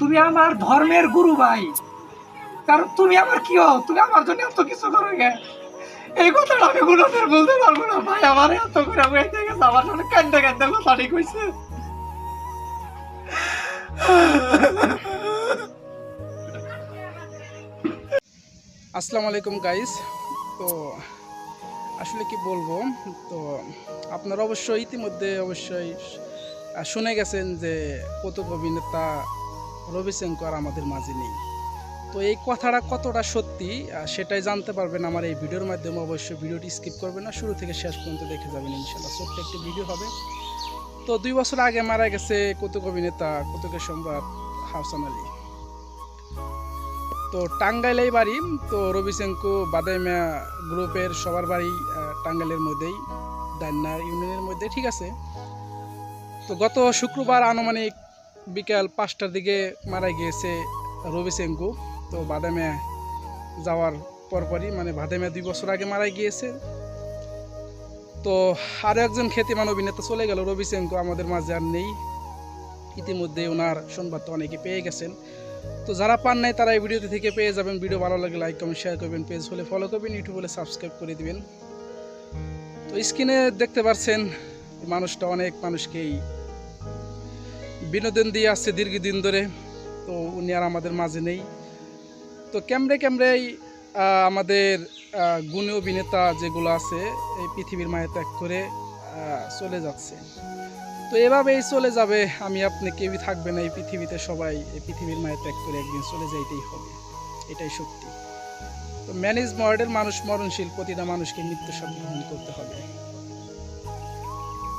তুমি আমার ধর্মের গুরু ভাই। কারণ তুমি আমার কি হও? তুমি আমার জন্য এত কিছু করো গে এই কথাটা আমি কোনোদিন বলতে পারব না। ভাই, আমার এত করে হয়ে গেছে। আমার জন্য কান্দে কান্দে কথাটি কইছে আসসালামু আলাইকুম গাইস তো আসলে কি বলব? তো আপনারা অবশ্যই ইতিমধ্যে অবশ্যই শুনে গেছেন যে কৌতুক অভিনেতা রবি শঙ্কর আমাদের মাঝে নেই। তো এই কথাটা কতটা সত্যি সেটাই জানতে পারবেন আমার এই ভিডিওর মাধ্যমে। অবশ্যই ভিডিওটি স্কিপ করবেন না, শুরু থেকে শেষ পর্যন্ত দেখে যাবেন ইনশাল্লাহ ছোট্ট একটি ভিডিও হবে। তো দুই বছর আগে মারা গেছে কৌতুক অভিনেতা, কৌতুকের সম্রাট হাসান আলী। তো টাঙ্গাইলেই বাড়ি, তো রবিশঙ্কু বাদাইমা গ্রুপের সবার বাড়ি টাঙ্গাইলের মধ্যেই দান্না ইউনিয়নের মধ্যে, ঠিক আছে? তো গত শুক্রবার আনুমানিক বিকাল পাঁচটার দিকে মারা গিয়েছে রবিশঙ্কু তো বাদামে যাওয়ার পরপরই মানে বাদামে দুই বছর আগে মারা গিয়েছে। তো আরও একজন খ্যাতিমান অভিনেতা চলে গেল রবিশঙ্কু আমাদের মাঝে আর নেই। ইতিমধ্যে ওনার সংবাদ তো অনেকে পেয়ে গেছেন। তো যারা পান নাই, তারা এই ভিডিওতে থেকে পেয়ে যাবেন। ভিডিও ভালো লাগলে লাইক কমেন্ট শেয়ার করবেন। পেজ হলে ফলো করবেন। ইউটিউব হলে সাবস্ক্রাইব করে দিবেন। তো স্ক্রিনে দেখতে পাচ্ছেন মানুষটা অনেক মানুষকেই বিনোদন দিয়ে আসছে দীর্ঘদিন ধরে, তো উনি আর আমাদের মাঝে নেই। তো ক্যামরে ক্যামরেই আমাদের গুণী অভিনেতা যেগুলো আছে, এই পৃথিবীর মায়ে ত্যাগ করে চলে যাচ্ছে। তো এভাবেই চলে যাবে, আমি আপনি কেউই থাকবে না এই পৃথিবীতে সবাই, এই পৃথিবীর মায়ের ত্যাগ করে একদিন চলে যাইতেই হবে। এটাই সত্যি। তো ম্যানেজ মডেল মানুষ, মরণশীল প্রতিটা মানুষকে মৃত্যু গ্রহণ করতে হবে।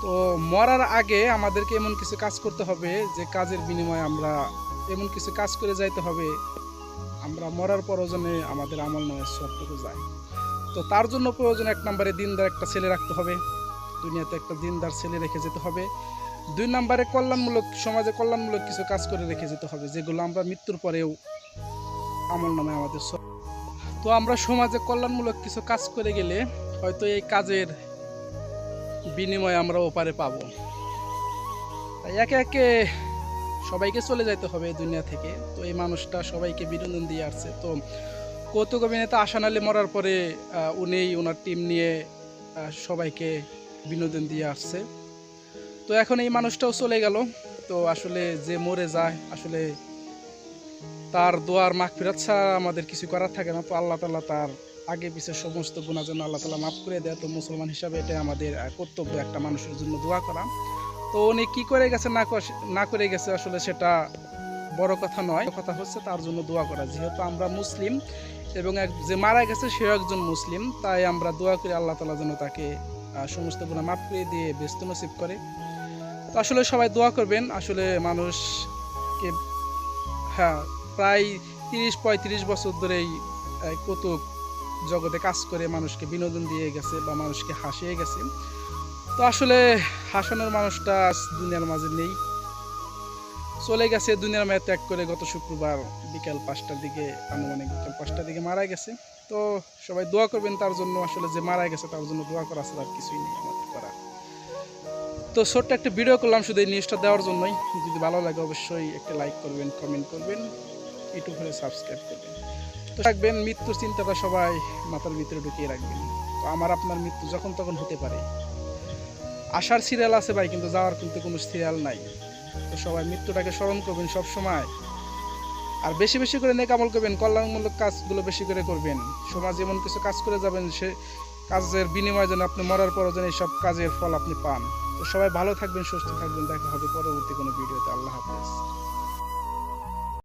তো মরার আগে আমাদেরকে এমন কিছু কাজ করতে হবে যে কাজের বিনিময়ে আমরা এমন কিছু কাজ করে যাইতে হবে। আমরা মরার প্রয়োজনে আমাদের আমল নয় সবটুকু যায় তো তার জন্য প্রয়োজন এক নম্বরে দিনদার একটা ছেলে রাখতে হবে। দুনিয়াতে একটা দিনদার ছেলে রেখে যেতে হবে। দুই নম্বরে কল্যাণমূলক, সমাজে কল্যাণমূলক কিছু কাজ করে রেখে যেতে হবে, যেগুলো আমরা মৃত্যুর পরেও আমল নামে আমাদের তো আমরা সমাজে কল্যাণমূলক কিছু কাজ করে গেলে হয়তো এই কাজের বিনিময়ে আমরা ওপারে পাবো। তাই একে একে সবাইকে চলে যাইতে হবে দুনিয়া থেকে। তো এই মানুষটা সবাইকে বিনোদন দিয়ে আসছে। তো কৌতুক অভিনেতা আসান আলী মরার পরে উনি ওনার টিম নিয়ে সবাইকে বিনোদন দিয়ে আসছে। তো এখন এই মানুষটাও চলে গেল। তো আসলে যে মরে যায়, আসলে তার দোয়ার মাখ ফেরাত ছাড়া আমাদের কিছু করার থাকে না। তো আল্লাহ তাল্লাহ তার আগে পিছে সমস্ত গুণার যেন আল্লাহ তালা মাফ করে দেয়, তো মুসলমান হিসাবে এটা আমাদের কর্তব্য একটা মানুষের জন্য দোয়া করা। তো উনি কি করে গেছে, না না করে গেছে আসলে সেটা বড় কথা নয়। কথা হচ্ছে তার জন্য দোয়া করা। যেহেতু আমরা মুসলিম এবং এক- যে মারা গেছে সেও একজন মুসলিম, তাই আমরা দোয়া করি আল্লাহ তালা যেন তাকে সমস্ত গুণা মাফ করে দিয়ে ব্যস্ত নসিব করে। তো আসলে সবাই দোয়া করবেন, আসলে মানুষকে হ্যাঁ প্রায় তিরিশ পঁয়ত্রিশ বছর ধরেই কৌতুক জগতে কাজ করে মানুষকে বিনোদন দিয়ে গেছে বা মানুষকে হাসিয়ে গেছে। তো আসলে হাসানোর মানুষটা দুনিয়ার মাঝে নেই। চলে গেছে দুনিয়ার মায়ের ত্যাগ করে গত শুক্রবার বিকাল পাঁচটার দিকে, আনুমানিক বিকাল পাঁচটার দিকে মারা গেছে। তো সবাই দোয়া করবেন তার জন্য, আসলে যে মারা গেছে তার জন্য দোয়া করা ছাড়া আর কিছুই নেই আমাদের করা। তো ছোট্ট একটা ভিডিও করলাম শুধু এই নিউজটা দেওয়ার জন্যই। যদি ভালো লাগে অবশ্যই একটা লাইক করবেন কমেন্ট করবেন ইউটিউব হলে সাবস্ক্রাইব করবেন। তো থাকবেন, মৃত্যুর চিন্তাটা সবাই মাথার ভিতরে ঢুকিয়ে রাখবেন। তো আমার আপনার মৃত্যু যখন তখন হতে পারে। আসার সিরিয়াল আছে ভাই, কিন্তু যাওয়ার কিন্তু কোনো সিরিয়াল নাই। তো সবাই মৃত্যুটাকে স্মরণ করবেন সব সময় আর বেশি বেশি করে নেকামল করবেন, কল্যাণমূলক কাজগুলো বেশি করে করবেন। সমাজ এমন কিছু কাজ করে যাবেন, সে কাজের বিনিময়ে যেন আপনি মরার পরও যেন এইসব কাজের ফল আপনি পান। তো সবাই ভালো থাকবেন, সুস্থ থাকবেন। দেখা হবে পরবর্তী কোনো ভিডিওতে। আল্লাহ হাফেজ।